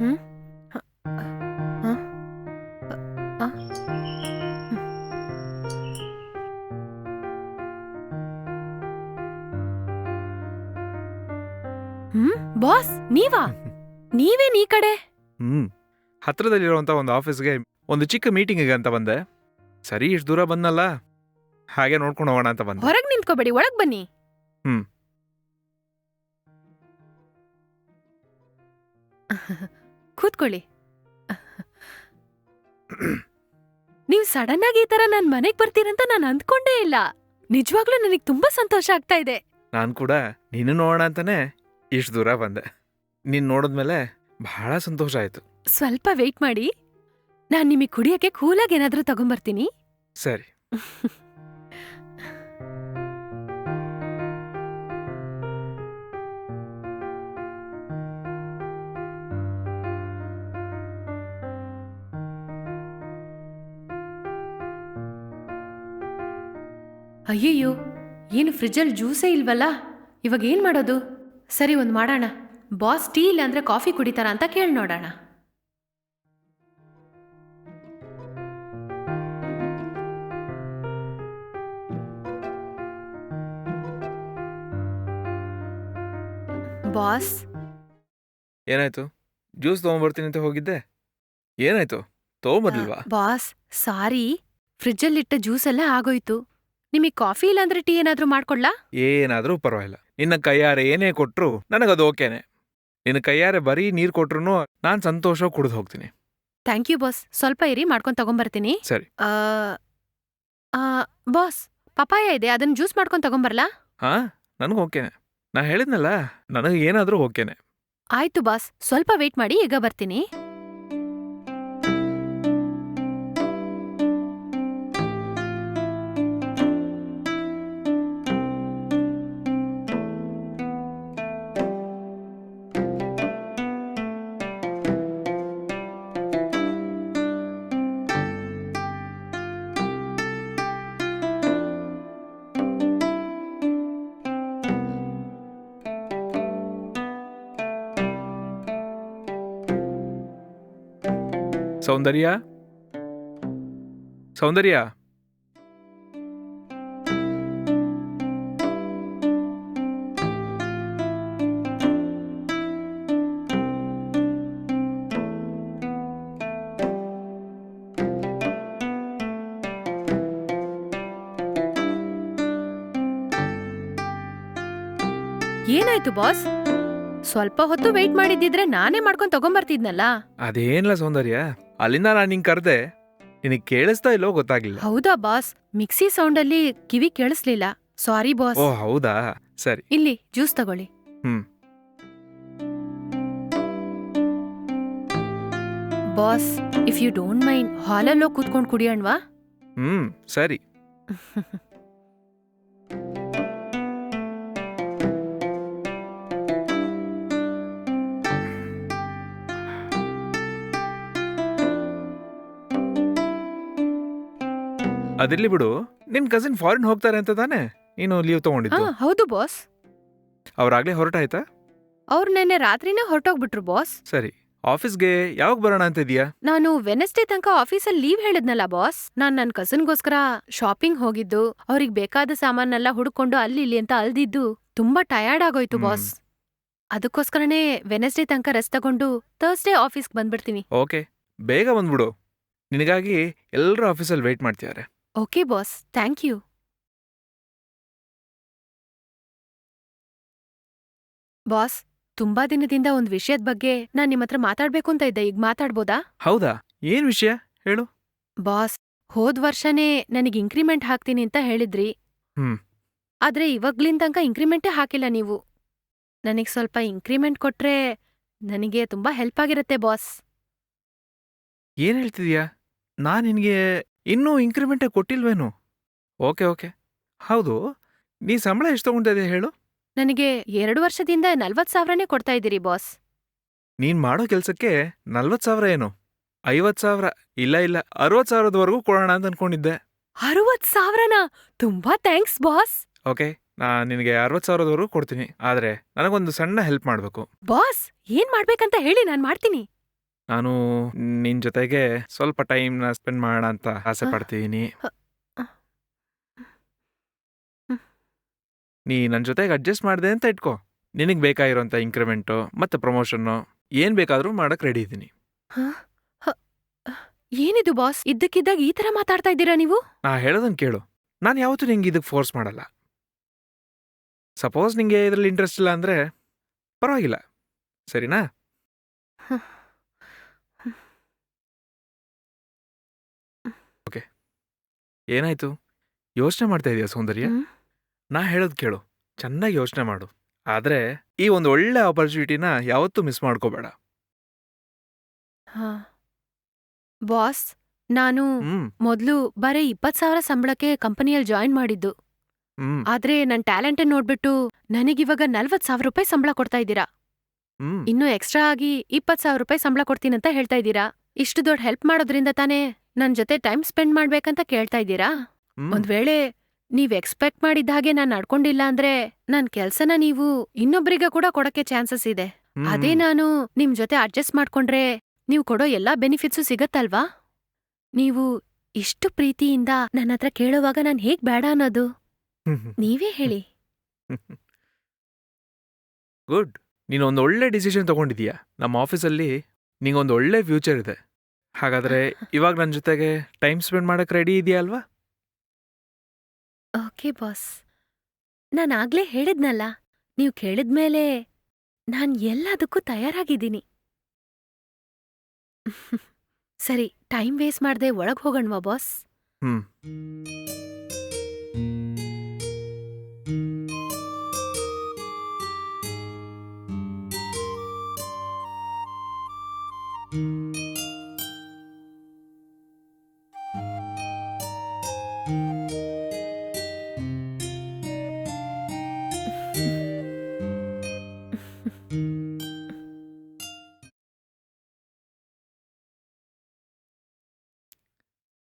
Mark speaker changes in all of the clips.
Speaker 1: ಹ್ಮ್ ಹ- ಹ? ಹ್ಮ್? ಬಾಸ್ ನೀವಾ? ನೀವೇನ್ ಈ ಕಡೆ?
Speaker 2: ಹ್ಮ್. ಹತ್ರದಲ್ಲಿರುವಂತ ಒಂದು ಆಫೀಸ್ಗೆ ಒಂದು ಚಿಕ್ಕ ಮೀಟಿಂಗಿಗೆ ಅಂತ ಬಂದೆ. ಸರಿ ಇಷ್ಟು ದೂರ ಬಂದಲ್ಲ ಹಾಗೆ ನೋಡ್ಕೊಂಡು ಹೋಗೋಣ ಅಂತ ಬಂದೆ.
Speaker 1: ಹೊರಗೆ ನಿಂತ್ಕೋಬೇಡಿ ಒಳಗ್ ಬನ್ನಿ.
Speaker 2: ಹ್ಮ್.
Speaker 1: ಕೂತ್ಕೊಳ್ಳಿ. ನೀವು ಸಡನ್ ಆಗಿ ಈ ತರ ನನ್ ಮನೆಗ್ ಬರ್ತೀರಂತ ನಾನು ಅಂದ್ಕೊಂಡೇ ಇಲ್ಲ. ನಿಜವಾಗ್ಲೂ ನನಗ್ ತುಂಬಾ ಸಂತೋಷ ಆಗ್ತಾ ಇದೆ.
Speaker 2: ನಾನು ಕೂಡ ನೀನು ನೋಡೋಣ ಅಂತಾನೆ ಇಷ್ಟು ದೂರ ಬಂದೆ. ನೀನ್ ನೋಡಿದ್ಮೇಲೆ ಬಹಳ ಸಂತೋಷ ಆಯ್ತು.
Speaker 1: ಸ್ವಲ್ಪ ವೆಯ್ಟ್ ಮಾಡಿ. ನಾನ್ ನಿಮಗೆ ಕುಡಿಯಕ್ಕೆ ಕೂಲಾಗಿ ಏನಾದ್ರೂ ತಗೊಂಬರ್ತೀನಿ.
Speaker 2: ಸರಿ.
Speaker 1: ಅಯ್ಯಯ್ಯೋ ಏನು ಫ್ರಿಜ್ಜಲ್ಲಿ ಜ್ಯೂಸೇ ಇಲ್ವಲ್ಲ? ಇವಾಗ ಏನು ಮಾಡೋದು? ಸರಿ ಒಂದು ಮಾಡೋಣ. ಬಾಸ್ ಟೀ ಇಲ್ಲ ಅಂದ್ರೆ ಕಾಫಿ ಕುಡಿತಾರ ಅಂತ ಕೇಳಿ ನೋಡೋಣ. ಬಾಸ್?
Speaker 2: ಏನಾಯ್ತು? ಜ್ಯೂಸ್ ತಗೊಂಡ್ಬರ್ತೀನಿ ಅಂತ ಹೋಗಿದ್ದೆ. ಏನಾಯ್ತು? ತಗೊಂಬರ್ಲಿಲ್ವಾ?
Speaker 1: ಬಾಸ್ ಸಾರಿ. ಫ್ರಿಜ್ಜಲ್ಲಿಟ್ಟ ಜ್ಯೂಸ್ ಎಲ್ಲ ಆಗೋಯ್ತು. ನಿಮಗೆ ಕಾಫಿ ಇಲ್ಲಾಂದ್ರೆ ಟೀ ಏನಾದ್ರೂ ಮಾಡ್ಕೊಡ್ಲಾ?
Speaker 2: ಏನಾದ್ರೂ ಪರವಾಗಿಲ್ಲ. ನಿನ್ನ ಕೈಯಾರೆ ಏನೇ ಕೊಟ್ರು ನನಗದು ಓಕೆನೆ. ನಿನ್ನ ಕೈಯಾರೆ ಬರೀ ನೀರ್ ಕೊಟ್ರು ನಾನ್ ಸಂತೋಷ ಕುಡಿದು ಹೋಗ್ತೀನಿ.
Speaker 1: Thank you boss. ಸ್ವಲ್ಪ ಇರಿ ಮಾಡ್ಕೊಂಡು ತಗೊಂಬರ್ತೀನಿ.
Speaker 2: ಸರಿ.
Speaker 1: ಆ, ಆ, ಬಾಸ್ ಪಪಾಯ ಇದೆ ಅದನ್ನ ಜ್ಯೂಸ್ ಮಾಡ್ಕೊಂಡು ತಗೊಂಬರ್ಲಾ?
Speaker 2: ಹಾ ನನಗೆ ಓಕೆನೆ. ನಾ ಹೇಳಿದ್ನಲ್ಲ ನನಗೆ ಏನಾದ್ರೂ ಓಕೆನೆ.
Speaker 1: ಆಯ್ತು ಬಾಸ್. ಸ್ವಲ್ಪ ವೇಟ್ ಮಾಡಿ ಈಗ ಬರ್ತೀನಿ.
Speaker 2: ಸೌಂದರ್ಯ? ಸೌಂದರ್ಯ?
Speaker 1: ಏನಾಯ್ತು ಬಾಸ್? ಸ್ವಲ್ಪ ಹೊತ್ತು ವೇಟ್ ಮಾಡಿದ್ದಿದ್ರೆ ನಾನೇ ಮಾಡ್ಕೊಂಡು ತಗೊಂಬರ್ತಿದ್ನಲ್ಲ?
Speaker 2: ಅದೇನಿಲ್ಲ ಸೌಂದರ್ಯ? ಅಲ್ಲಿಂದ ನಾನು ನಿಂಗೆ ಕರೆದೆ ನಿನಗೆ ಕೇಳಿಸ್ತಾ ಇಲ್ಲೋ ಗೊತ್ತಾಗ್ಲಿಲ್ಲ.
Speaker 1: ಹೌದಾ ಬಾಸ್? ಮಿಕ್ಸಿ ಸೌಂಡ್ ಅಲ್ಲಿ ಕಿವಿ ಕೇಳಿಸ್ಲಿಲ್ಲ. Sorry boss.
Speaker 2: ಓ ಹೌದಾ? ಸರಿ.
Speaker 1: ಇಲ್ಲಿ ಜ್ಯೂಸ್ ತಗೊಳ್ಳಿ.
Speaker 2: ಹ್ಮ್.
Speaker 1: Boss if you don't mind ಹಾಲಲ್ಲೋ ಕೂತ್ಕೊಂಡು ಕುಡಿಯಣ್ವಾ?
Speaker 2: ಹ್ಮ್ ಸರಿ. ಅದಿರ್ಲಿ ಬಿಡು. ನಿನ್ ಕಸಿನ್ ಫಾರಿನ್ ಹೋಗ್ತಾರೆ ಅಂತ ತಾನೆ? ನೀನು ಲೀವ್
Speaker 1: ಹಾ
Speaker 2: ತಗೊಂಡಿದ್ದು
Speaker 1: ಹೌದು ಬಾಸ್
Speaker 2: ಅವ್ರಾಗ್ಲೇ ಹೊರಟಾಯ್ತಾ?
Speaker 1: ಅವ್ರು ನೆನ್ನೆ ರಾತ್ರಿನೇ ಹೊರಟೋಗ್ಬಿಟ್ರು ಬಾಸ್
Speaker 2: ಸರಿ. ಆಫೀಸ್ಗೆ ಯಾವಾಗ ಬರೋಣ ಅಂತ ಇದೀಯಾ?
Speaker 1: ನಾನು ವೆನಸ್ಡೇ ತನಕ ಆಫೀಸಲ್ಲಿ ಲೀವ್ ಹೇಳಿದ್ನಲ್ಲ ಬಾಸ್ ನಾನ್ ನನ್ ಕಸನ್ಗೋಸ್ಕರ ಶಾಪಿಂಗ್ ಹೋಗಿದ್ದು ಅವ್ರಿಗೆ ಬೇಕಾದ ಸಾಮಾನೆಲ್ಲ ಹುಡ್ಕೊಂಡು ಅಲ್ಲಿ ಇಲ್ಲಿ ಅಂತ ಅಲ್ದಿದ್ದು ತುಂಬಾ ಟಯರ್ಡ್ ಆಗೋಯ್ತು
Speaker 2: ಹ್ಮ್.
Speaker 1: ಬಾಸ್ ಅದಕ್ಕೋಸ್ಕರನೇ ವೆನಸ್ಡೇ ತನಕ ರೆಸ್ಟ್ ತಗೊಂಡು ಥರ್ಸ್ಡೇ ಆಫೀಸ್ಗೆ ಬಂದ್ಬಿಡ್ತೀನಿ.
Speaker 2: ಓಕೆ ಬೇಗ ಬಂದ್ಬಿಡು. ನಿನಗಾಗಿ ಎಲ್ಲರೂ ಆಫೀಸಲ್ಲಿ ವೇಟ್ ಮಾಡ್ತಿದ್ದಾರೆ.
Speaker 1: Okay boss thank you boss ತುಂಬಾ ದಿನದಿಂದ ಒಂದ್ ವಿಷಯದ ಬಗ್ಗೆ ನಾನ್ ನಿಮ್ ಹತ್ರ ಮಾತಾಡ್ಬೇಕು ಅಂತ ಇದ್ದೆ. ಈಗ ಮಾತಾಡ್ಬೋದಾ?
Speaker 2: ಹೌದಾ? ಏನ್ ವಿಷಯ? ಹೇಳು.
Speaker 1: ಬಾಸ್ ಹೋದ್ ವರ್ಷನೇ ನನಗೆ ಇಂಕ್ರಿಮೆಂಟ್ ಹಾಕ್ತೀನಿ ಅಂತ ಹೇಳಿದ್ರಿ.
Speaker 2: ಹ್ಮ್.
Speaker 1: ಆದ್ರೆ ಇವಾಗ್ಲಿನ್ ತನಕ ಇಂಕ್ರಿಮೆಂಟೇ ಹಾಕಿಲ್ಲ ನೀವು. ನನಗ್ ಸ್ವಲ್ಪ ಇಂಕ್ರಿಮೆಂಟ್ ಕೊಟ್ರೆ ನನಗೆ ತುಂಬಾ ಹೆಲ್ಪ್ ಆಗಿರತ್ತೆ ಬಾಸ್
Speaker 2: ಏನ್ ಹೇಳ್ತಿದ್ಯಾ? ನಾನ್ ನಿನ್ಗೆ ಇನ್ನೂ ಇಂಕ್ರಿಮೆಂಟೇ ಕೊಟ್ಟಿಲ್ವೇನು? Okay okay. ಹೌದು. ನೀ ಸಂಬಳ ಎಷ್ಟು ತಗೊಂಡಿದೆ ಇದೆಯಾ ಹೇಳು?
Speaker 1: ನನಗೆ ಎರಡು ವರ್ಷದಿಂದ ನಲ್ವತ್ ಸಾವಿರನೇ ಕೊಡ್ತಾ ಇದ್ದೀರಿ ಬಾಸ್.
Speaker 2: ನೀನ್ ಮಾಡೋ ಕೆಲ್ಸಕ್ಕೆ ನಲ್ವತ್ ಸಾವಿರ ಏನು? ಐವತ್ ಸಾವಿರ ಇಲ್ಲ ಇಲ್ಲ ಅರವತ್ ಸಾವಿರದವರೆಗೂ ಕೊಡೋಣ ಅಂತ ಅನ್ಕೊಂಡಿದ್ದೆ.
Speaker 1: ಅರವತ್ ಸಾವಿರನಾ? ತುಂಬಾ ಥ್ಯಾಂಕ್ಸ್ ಬಾಸ್.
Speaker 2: ಓಕೆ ನಾ ನಿನಗೆ ಅರವತ್ ಸಾವಿರದವರೆಗೂ ಕೊಡ್ತೀನಿ. ಆದ್ರೆ ನನಗೊಂದು ಸಣ್ಣ ಹೆಲ್ಪ್ ಮಾಡ್ಬೇಕು.
Speaker 1: ಬಾಸ್ ಏನ್ ಮಾಡ್ಬೇಕಂತ ಹೇಳಿ ನಾನ್ ಮಾಡ್ತೀನಿ.
Speaker 2: ನಾನು ನಿನ್ ಜೊತೆಗೆ ಸ್ವಲ್ಪ ಟೈಮ್ನ ಸ್ಪೆಂಡ್ ಮಾಡೋಣ ಅಂತ ಆಸೆ
Speaker 1: ಪಡ್ತಿದೀನಿ
Speaker 2: ಪಡ್ತಿದ್ದೀನಿ ನೀ ನನ್ನ ಜೊತೆಗೆ ಅಡ್ಜಸ್ಟ್ ಮಾಡಿದೆ ಅಂತ ಇಟ್ಕೋ. ನಿನಗೆ ಬೇಕಾಗಿರೋಂಥ ಇನ್ಕ್ರಿಮೆಂಟು ಮತ್ತು ಪ್ರಮೋಷನ್ನು ಏನು ಬೇಕಾದರೂ ಮಾಡಕ್ಕೆ ರೆಡಿ ಇದ್ದೀನಿ.
Speaker 1: ಏನಿದು ಬಾಸ್ ಇದ್ದಕ್ಕಿದ್ದಾಗ ಈ ತರ ಮಾತಾಡ್ತಾ ಇದ್ದೀರಾ ನೀವು?
Speaker 2: ನಾ ಹೇಳೋದನ್ನ ಕೇಳು. ನಾನು ಯಾವತ್ತೂ ನಿಂಗೆ ಇದಕ್ಕೆ ಫೋರ್ಸ್ ಮಾಡಲ್ಲ. ಸಪೋಸ್ ನಿಂಗೆ ಇದರಲ್ಲಿ ಇಂಟ್ರೆಸ್ಟ್ ಇಲ್ಲ ಅಂದರೆ ಪರವಾಗಿಲ್ಲ. ಸರಿನಾ? ಏನಾಯ್ತು? ಯೋಚನೆ ಮಾಡ್ತಾ ಇದೀಯಾ ಸೌಂದರ್ಯ?
Speaker 1: ಹ್ಮ್.
Speaker 2: ನಾ ಹೇಳೋದು ಕೇಳು. ಚೆನ್ನಾಗಿ ಯೋಚನೆ ಮಾಡು. ಆದರೆ ಈ ಒಂದು ಒಳ್ಳೆ ಆಪರ್ಚುನಿಟಿನ ಯಾವತ್ತೂ ಮಿಸ್ ಮಾಡ್ಕೋಬೇಡ.
Speaker 1: ಹಾ. ಬಾಸ್ ನಾನು
Speaker 2: ಮೊದಲು
Speaker 1: ಮೊದ್ಲು ಬರೀ ಇಪ್ಪತ್ ಸಾವಿರ ಸಂಬಳಕ್ಕೆ ಕಂಪನಿಯಲ್ಲಿ ಜಾಯಿನ್ ಮಾಡಿದ್ದು.
Speaker 2: ಹ್ಮ್.
Speaker 1: ಆದ್ರೆ ನನ್ ಟ್ಯಾಲೆಂಟ್ ನೋಡ್ಬಿಟ್ಟು ನನಗಿವಾಗ ನಲ್ವತ್ ಸಾವಿರ ರೂಪಾಯಿ ಸಂಬಳ ಕೊಡ್ತಾ ಇದ್ದೀರಾ?
Speaker 2: ಹ್ಮ್.
Speaker 1: ಇನ್ನು ಎಕ್ಸ್ಟ್ರಾ ಆಗಿ ಇಪ್ಪತ್ ಸಾವಿರ ರೂಪಾಯಿ ಸಂಬಳ ಕೊಡ್ತೀನಂತ ಹೇಳ್ತಾ ಇದ್ದೀರಾ? ಇಷ್ಟು ದೊಡ್ಡ ಹೆಲ್ಪ್ ಮಾಡೋದ್ರಿಂದ ತಾನೇ ನನ್ ಜೊತೆ ಟೈಮ್ ಸ್ಪೆಂಡ್ ಮಾಡ್ಬೇಕಂತ ಕೇಳ್ತಾ ಇದ್ದೀರಾ?
Speaker 2: ಹ್ಮ್.
Speaker 1: ಒಂದ್ ವೇಳೆ ನೀವ್ ಎಕ್ಸ್ಪೆಕ್ಟ್ ಮಾಡಿದ ಹಾಗೆ ನಾನ್ ನಡ್ಕೊಂಡಿಲ್ಲ ಅಂದ್ರೆ ನನ್ ಕೆಲ್ಸನ ನೀವು ಇನ್ನೊಬ್ರಿಗೆ ಕೂಡ ಕೊಡಕ್ಕೆ ಚಾನ್ಸಸ್ ಇದೆ.
Speaker 2: ಹ್ಮ್,
Speaker 1: ಅದೇ ನಾನು ನಿಮ್ ಜೊತೆ ಅಡ್ಜಸ್ಟ್ ಮಾಡ್ಕೊಂಡ್ರೆ ನೀವು ಕೊಡೋ ಎಲ್ಲಾ ಬೆನಿಫಿಟ್ಸು ಸಿಗತ್ತಲ್ವಾ? ನೀವು ಇಷ್ಟು ಪ್ರೀತಿಯಿಂದ ನನ್ನ ಹತ್ರ ಕೇಳುವಾಗ ನಾನ್ ಹೇಗ್ ಬೇಡ ಅನ್ನೋದು. ನೀವೇ ಹೇಳಿ.
Speaker 2: ಗುಡ್. ನೀನು ಒಂದು ಒಳ್ಳೆ ಡಿಸಿಷನ್ ತಗೊಂಡಿದೀಯ? ನಮ್ಮ ಆಫೀಸಲ್ಲಿ ನಿಂಗೊಂದು ಒಳ್ಳೆ ಫ್ಯೂಚರ್ ಇದೆ. ಹಾಗಾದ್ರೆ ಇವಾಗ ನನ್ನ ಜೊತೆಗೆ ಟೈಮ್ ಸ್ಪೆಂಡ್ ಮಾಡಕ್ ರೆಡಿ ಇದೆಯಾ ಅಲ್ವಾ?
Speaker 1: ಓಕೆ ಬಾಸ್ ನಾನು ಆಗ್ಲೇ ಹೇಳಿದ್ನಲ್ಲ ನೀವು ಕೇಳಿದ್ಮೇಲೆ ನಾನು ಎಲ್ಲದಕ್ಕೂ ತಯಾರಾಗಿದ್ದೀನಿ. ಸರಿ ಟೈಮ್ ವೇಸ್ಟ್ ಮಾಡದೆ ಒಳಗೆ ಹೋಗಣ್ವಾ ಬಾಸ್
Speaker 2: ಹ್ಮ್.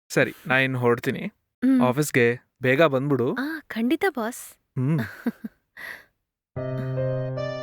Speaker 2: ಸರಿ ನಾ ಇನ್ ಹೊರಡ್ತೀನಿ. ಆಫೀಸ್ಗೆ ಬೇಗ ಬಂದ್ಬಿಡು.
Speaker 1: ಆ ಖಂಡಿತ ಬಾಸ್.
Speaker 2: ಹ್ಮ್.